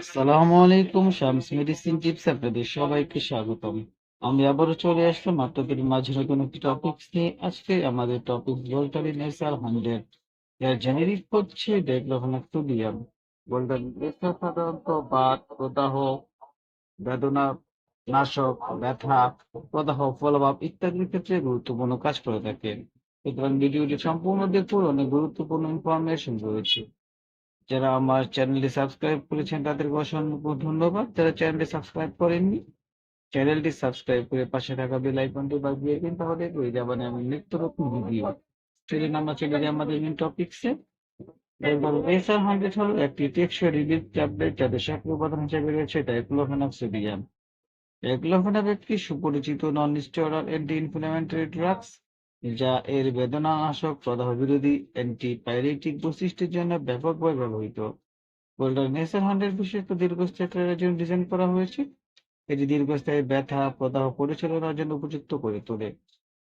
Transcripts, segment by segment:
আসসালামু আলাইকুম, Shams medicine tips আপনাদের সবাইকে স্বাগতম। আমি আবারও চলে আসলাম আপনাদের মাঝে নতুন একটি টপিক নিয়ে। আজকে আমাদের টপিক হান্ড্রেড হচ্ছে সাধারণত প্রদাহ, বেদনা, নাশক, ব্যথা, প্রদাহ, ফলভাব ইত্যাদির ক্ষেত্রে গুরুত্বপূর্ণ কাজ করে থাকে। সুতরাং ভিডিওটি সম্পূর্ণ দেখুন, অনেক গুরুত্বপূর্ণ ইনফরমেশন রয়েছে। যারা আমার চ্যানেলটি সাবস্ক্রাইব করেছেন, তাদেরকে অসংখ্য ধন্যবাদ। যারা চ্যানেলটি সাবস্ক্রাইব করেননি, চ্যানেলটি সাবস্ক্রাইব করে পাশে থাকা বেল আইকনটি বাজিয়ে দিন, তাহলে পেয়ে যাবেন আমি নিত্য নতুন ভিডিও। চলুন আমরা চলে যাই আমাদের মেন টপিকসে এবার রেসার হান্ড্রেড হলো একটি টেকসই রিলিফ ট্যাবলেট যাদের সক্রিয় উপাদান হিসেবে রয়েছে ডাইক্লোফেনাক সোডিয়াম ডাইক্লোফেনাক একটি সুপরিচিত non steroid anti inflammatory drugs যা এর বেদনানাশক প্রদাহ বিরোধী অ্যান্টিপাইরেটিক বৈশিষ্ট্যের জন্য ব্যাপকভাবে ব্যবহৃত। গোল্ডেন নেসার হান্ড্রেড বিশেষত দীর্ঘস্থায়ী জন্য ডিজাইন করা হয়েছে। এটি দীর্ঘস্থায়ী ব্যথা, প্রদাহ পরিচালনার জন্য উপযুক্ত করে তোলে।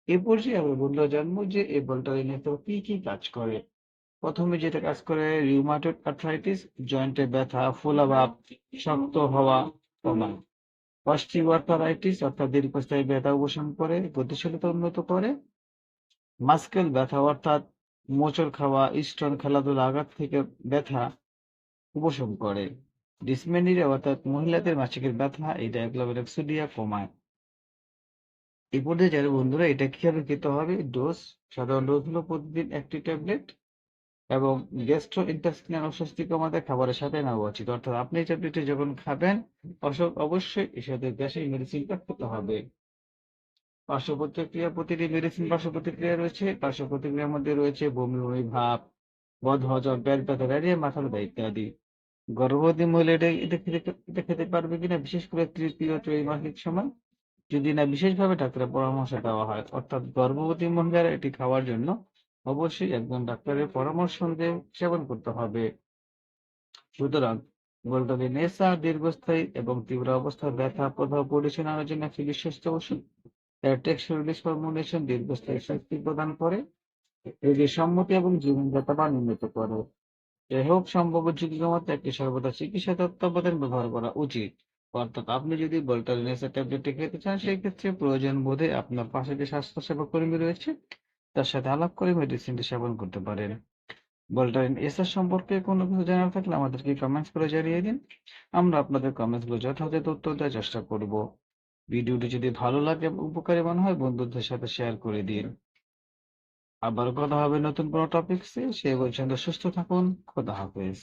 এ পর্যায়ে আমরা বলল, জানব যে এই বল্টারি নেসার কি কি কাজ করে? প্রথমে যেটা কাজ করে রিউমাটয়েড আর্থ্রাইটিস জয়েন্টে ব্যথা, ফোলাভাব, শক্ত হওয়া কমায় অস্টিওআর্থারাইটিস অর্থাৎ দীর্ঘস্থায়ী ব্যথা উপশম করে, গতিশীলতা উন্নত করে মাস্কেল ব্যথা অর্থাৎ মোচড় খাওয়া, স্টোন, খেলাধুলা আঘাত থেকে ব্যথা উপশম করে। ডিসমেনিরিয়া অর্থাৎ মহিলাদের মাসিকের ব্যথা, এই ডায়াগ্লোবেরিক সোডিয়া কমায়। এই পর্যায়ে যারা বন্ধুরা, এটা কীভাবে খেতে হবে? ডোজ, সাধারণ ডোজ হলো প্রতিদিন একটি ট্যাবলেট এবং গ্যাস্ট্রো ইন্টেস্টিনাল অস্বস্তি কমাতে খাবারের সাথে নেওয়া উচিত। অর্থাৎ আপনি ট্যাবলেটটি যখন খাবেন, অবশ্য অবশ্যই এর সাথে গ্যাসের মেডিসিনটা খেতে হবে। পার্শ্ব প্রতিক্রিয়া প্রতিটি মেডিসিন পার্শ্ব প্রতিক্রিয়া রয়েছে। পার্শ্ব প্রতিক্রিয়ার মধ্যে রয়েছে বমি বমি, ভাব, বদ হজম পেট ব্যথা, ডায়রিয়া, মাথা ব্যথা ইত্যাদি। গর্ভবতী মহিলা এটা এটা খেতে এটা খেতে পারবে কিনা? বিশেষ করে তৃতীয় ত্রৈমাসিক সময়। যদি না, বিশেষভাবে ডাক্তারের পরামর্শ দেওয়া হয়, অর্থাৎ গর্ভবতী মহিলারা এটি খাওয়ার জন্য অবশ্যই একজন ডাক্তারের পরামর্শ অনুযায়ী সেবন করতে হবে। সুতরাং গোল্ডেন নেশা, দীর্ঘস্থায়ী এবং তীব্র অবস্থার ব্যথা, প্রভাব পরিচালনার জন্য একটি বিশ্বস্ত ওষুধ টেক্সচার ফর্মুলেশন দীর্ঘস্থায়ী শক্তি প্রদান করে রোগীর সম্মতি এবং জীবনযাত্রা মান উন্নত করে। যাই হোক সম্ভব ঝুঁকি কমাতে একটি সর্বদা চিকিৎসা তত্ত্বাবধান ব্যবহার করা উচিত। অর্থাৎ আপনি যদি বল্টালিনেসের ট্যাবলেটটি খেতে চান, সেই ক্ষেত্রে প্রয়োজন বোধে আপনার পাশে যে স্বাস্থ্যসেবা কর্মী রয়েছে, তার সাথে আলাপ করে মেডিসিনটি সেবন করতে পারেন। বল্টারিন এসআর সম্পর্কে কোনো কিছু জানার থাকলে আমাদেরকে কমেন্টস করে জানিয়ে দিন। আমরা আপনাদের কমেন্টসগুলো যথাযথ উত্তর দেওয়ার চেষ্টা করব। ভিডিওটি যদি ভালো লাগে এবং উপকারী মনে হয়, বন্ধুদের সাথে শেয়ার করে দিন। আবার কথা হবে নতুন কোনো টপিক্সে সে পর্যন্ত সুস্থ থাকুন। খোদা হাফেজ।